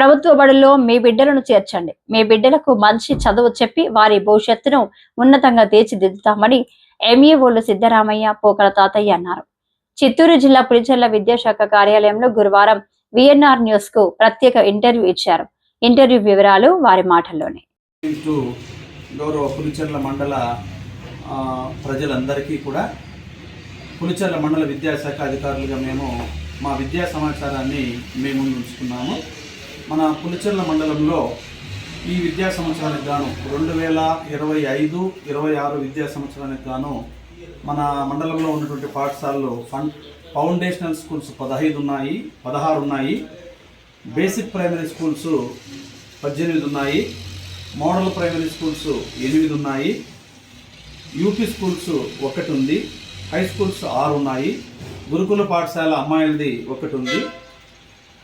ప్రభుత్వ బడుల్లో మీ బిడ్డలను చేర్చండి. మీ బిడ్డలకు మంచి చదువు చెప్పి వారి భవిష్యత్తును ఉన్నతంగా తీర్చిదిద్దుతామని ఎంఈఓలు సిద్ధరామయ్య పోకల తాతయ్య అన్నారు. చిత్తూరు జిల్లా పులిచెర్ల విద్యాశాఖ కార్యాలయంలో గురువారం విఎన్ఆర్ న్యూస్కు ప్రత్యేక ఇంటర్వ్యూ ఇచ్చారు. ఇంటర్వ్యూ వివరాలు వారి మాటల్లోనే. గౌరవ పులిచెర్ల మండల ప్రజలందరికీ కూడా పులిచెర్ల మండల విద్యాశాఖ అధికారులుగా మేము మా విద్యా సమాచారాన్ని మేము ఉంచుకున్నాము. మన పులిచెర్ల మండలంలో ఈ విద్యా సంవత్సరానికి గాను రెండు వేల ఇరవై ఐదు ఇరవై ఆరు విద్యా సంవత్సరానికి గాను మన మండలంలో ఉన్నటువంటి పాఠశాలలు ఫండ్ ఫౌండేషనల్ స్కూల్స్ పదహైదు ఉన్నాయి పదహారు ఉన్నాయి బేసిక్ ప్రైమరీ స్కూల్స్ పద్దెనిమిది ఉన్నాయి మోడల్ ప్రైమరీ స్కూల్స్ ఎనిమిది ఉన్నాయి యూపీ స్కూల్స్ ఒకటి ఉంది హై స్కూల్స్ ఆరు ఉన్నాయి గురుకుల పాఠశాల అమ్మాయిలది ఒకటి ఉంది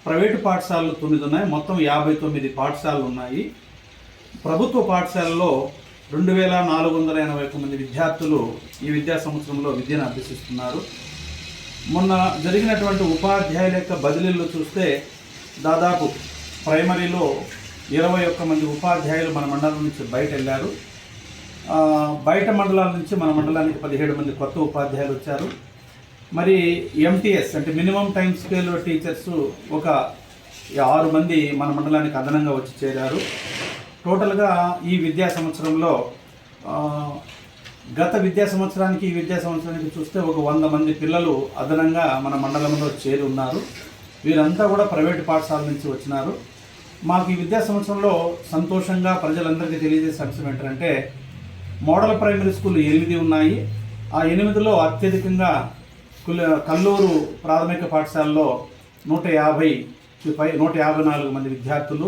ప్రైవేటు పాఠశాలలు తొమ్మిది ఉన్నాయి. మొత్తం యాభై తొమ్మిది పాఠశాలలు ఉన్నాయి. ప్రభుత్వ పాఠశాలలో రెండు వేల నాలుగు వందల ఎనభై ఒక్క మంది విద్యార్థులు ఈ విద్యా సంవత్సరంలో విద్యను అభ్యసిస్తున్నారు. మొన్న జరిగినటువంటి ఉపాధ్యాయుల యొక్క బదిలీలు చూస్తే దాదాపు ప్రైమరీలో ఇరవై ఒక్క మంది ఉపాధ్యాయులు మన మండలం నుంచి బయట వెళ్ళారు. బయట మండలాల నుంచి మన మండలానికి పదిహేడు మంది కొత్త ఉపాధ్యాయులు వచ్చారు. మరి ఎంటీఎస్ అంటే మినిమం టైం స్కేల్ టీచర్స్ ఒక ఆరు మంది మన మండలానికి అదనంగా వచ్చి చేరారు. టోటల్గా ఈ విద్యా సంవత్సరంలో గత విద్యా సంవత్సరానికి ఈ విద్యా సంవత్సరానికి చూస్తే ఒక వంద మంది పిల్లలు అదనంగా మన మండలంలో చేరి ఉన్నారు. వీరంతా కూడా ప్రైవేట్ పాఠశాల నుంచి వచ్చినారు. మాకు ఈ విద్యా సంవత్సరంలో సంతోషంగా ప్రజలందరికీ తెలియజేసే అంశం ఏంటంటే మోడల్ ప్రైమరీ స్కూల్ ఎనిమిది ఉన్నాయి. ఆ ఎనిమిదిలో అత్యధికంగా కల్లూరు ప్రాథమిక పాఠశాలలో నూట యాభై పై నూట యాభై నాలుగు మంది విద్యార్థులు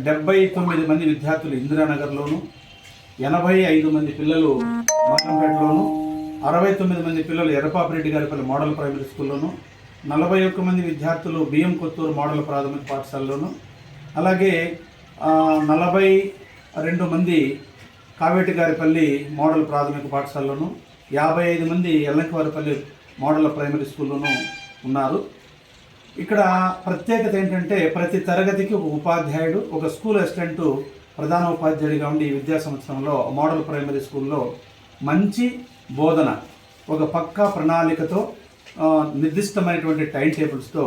డెబ్బై తొమ్మిది మంది విద్యార్థులు ఇందిరానగర్లోను ఎనభై ఐదు మంది పిల్లలు మల్లంపేటలోను అరవై తొమ్మిది మంది పిల్లలు ఎర్రపాపిరెడ్డి గారిపల్లి మోడల్ ప్రైమరీ స్కూల్లోను నలభై ఒక్క మంది విద్యార్థులు బియ్యం కొత్తూరు మోడల్ ప్రాథమిక పాఠశాలలోను అలాగే నలభై రెండు మంది కావేటి గారిపల్లి మోడల్ ప్రాథమిక పాఠశాలలోను యాభై ఐదు మంది ఎల్లంకవారిపల్లి మోడల్ ప్రైమరీ స్కూల్లోనూ ఉన్నారు. ఇక్కడ ప్రత్యేకత ఏంటంటే ప్రతి తరగతికి ఒక ఉపాధ్యాయుడు ఒక స్కూల్ అసిస్టెంట్ ప్రధాన ఉపాధ్యాయుడిగా ఉండి ఈ విద్యా సంవత్సరంలో మోడల్ ప్రైమరీ స్కూల్లో మంచి బోధన ఒక పక్కా ప్రణాళికతో నిర్దిష్టమైనటువంటి టైం టేబుల్స్తో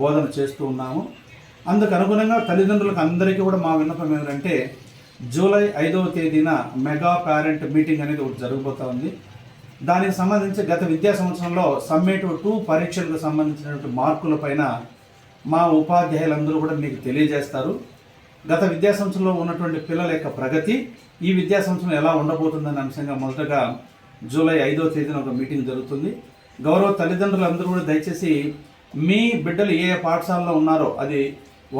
బోధన చేస్తూ ఉన్నాము. అందుకు అనుగుణంగా తల్లిదండ్రులకు అందరికీ కూడా మా విన్నపం ఏంటంటే జూలై ఐదవ తేదీన మెగా పేరెంట్ మీటింగ్ అనేది ఒకటి జరగబోతా ఉంది. దానికి సంబంధించి గత విద్యా సంవత్సరంలో సమ్మేటివ్ టూ పరీక్షలకు సంబంధించినటువంటి మార్కుల పైన మా ఉపాధ్యాయులందరూ కూడా మీకు తెలియజేస్తారు. గత విద్యా సంవత్సరంలో ఉన్నటువంటి పిల్లల యొక్క ప్రగతి ఈ విద్యా సంవత్సరం ఎలా ఉండబోతుందనే అంశంగా మొదటగా జూలై ఐదవ తేదీన ఒక మీటింగ్ జరుగుతుంది. గౌరవ తల్లిదండ్రులందరూ కూడా దయచేసి మీ బిడ్డలు ఏ ఏ పాఠశాలలో ఉన్నారో అది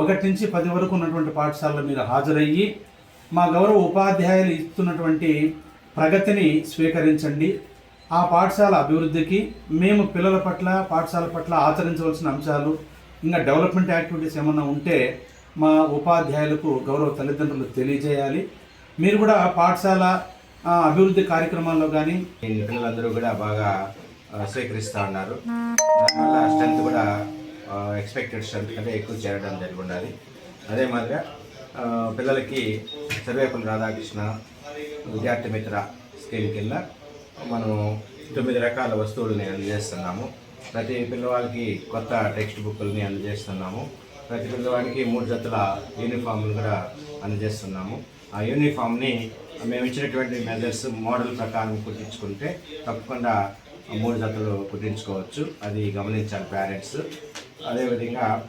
ఒకటి నుంచి పది వరకు ఉన్నటువంటి పాఠశాలలో మీరు హాజరయ్యి మా గౌరవ ఉపాధ్యాయులు ఇస్తున్నటువంటి ప్రగతిని స్వీకరించండి. ఆ పాఠశాల అభివృద్ధికి మేము పిల్లల పట్ల పాఠశాల పట్ల ఆచరించవలసిన అంశాలు ఇంకా డెవలప్మెంట్ యాక్టివిటీస్ ఏమన్నా ఉంటే మా ఉపాధ్యాయులకు గౌరవ తల్లిదండ్రులు తెలియజేయాలి. మీరు కూడా పాఠశాల ఆ, అభివృద్ధి కార్యక్రమాల్లో కానీ పిల్లలందరూ కూడా బాగా స్వీకరిస్తూ ఉన్నారు. దానివల్ల స్ట్రెంత్ కూడా ఎక్స్పెక్టెడ్ స్ట్రెంత్ కంటే ఎక్కువ చేరడం జరిగి ఉండాలి అదే మాదిరిగా పిల్లలకి సర్వేపల్లి రాధాకృష్ణ విద్యార్థి మిత్ర స్కీమ్ కింద మనం తొమ్మిది రకాల వస్తువులని అందజేస్తున్నాము. ప్రతి పిల్లవాడికి కొత్త టెక్స్ట్ బుక్లని అందజేస్తున్నాము. ప్రతి పిల్లవాడికి మూడు జతల యూనిఫామ్లు కూడా అందజేస్తున్నాము. ఆ యూనిఫామ్ని మేము ఇచ్చినటువంటి మెజర్స్ మోడల్ ప్రకారం కుట్టించుకుంటే తప్పకుండా మూడు జతలు కుట్టించుకోవచ్చు. అది గమనించాలి పేరెంట్స్. అదేవిధంగా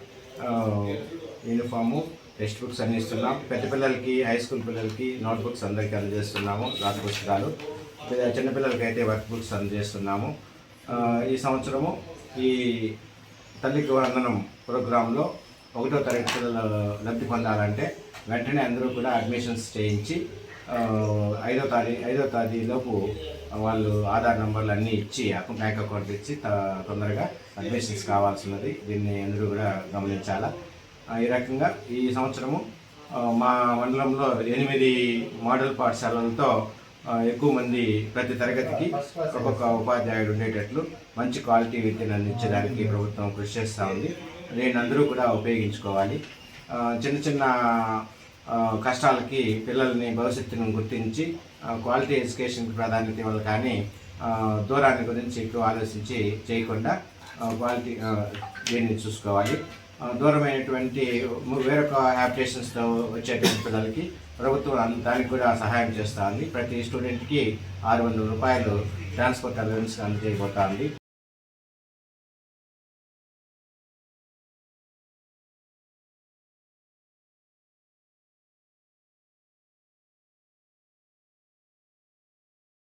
యూనిఫాము టెక్స్ట్ బుక్స్ అన్ని ఇస్తున్నాం. పెద్ద పిల్లలకి హై స్కూల్ పిల్లలకి నోట్బుక్స్ అందరికీ అందజేస్తున్నాము. రాత పుస్తకాలు. చిన్నపిల్లలకి అయితే వర్క్ బుక్స్ అందజేస్తున్నాము. ఈ సంవత్సరము ఈ తల్లికి వందనం ప్రోగ్రాంలో ఒకటో తరగతి పిల్లలు లబ్ధి పొందాలంటే వెంటనే అందరూ కూడా అడ్మిషన్స్ చేయించి ఐదో తారీఖు ఐదో తారీఖులోపు వాళ్ళు ఆధార్ నంబర్లు అన్నీ ఇచ్చి అకౌంట్ బ్యాంక్ అకౌంట్ ఇచ్చి త- తొందరగా అడ్మిషన్స్ కావాల్సినది. దీన్ని అందరూ కూడా గమనించాలా? ఈ రకంగా ఈ సంవత్సరము మా మండలంలో ఎనిమిది మోడల్ పాఠశాలలతో ఎక్కువ మంది ప్రతి తరగతికి ఒక్కొక్క ఉపాధ్యాయుడు ఉండేటట్లు మంచి క్వాలిటీ విద్యను అందించడానికి ప్రభుత్వం కృషి చేస్తూ ఉంది. నేను అందరూ కూడా ఉపయోగించుకోవాలి. చిన్న చిన్న కష్టాలకి పిల్లల్ని భవిష్యత్తును గుర్తించి క్వాలిటీ ఎడ్యుకేషన్కి ప్రాధాన్యత ఇవ్వాలి కానీ దూరాన్ని గురించి ఎక్కువ ఆలోచించి చేయకుండా క్వాలిటీ దీన్ని చూసుకోవాలి. దూరమైనటువంటి వేరొక అప్లికేషన్స్తో వచ్చేటువంటి పిల్లలకి ప్రభుత్వం దానికి కూడా సహాయం చేస్తుంది ప్రతి స్టూడెంట్కి ఆరు వందల రూపాయలు ట్రాన్స్పోర్ట్ అలవెన్స్ అందజేయబోతోంది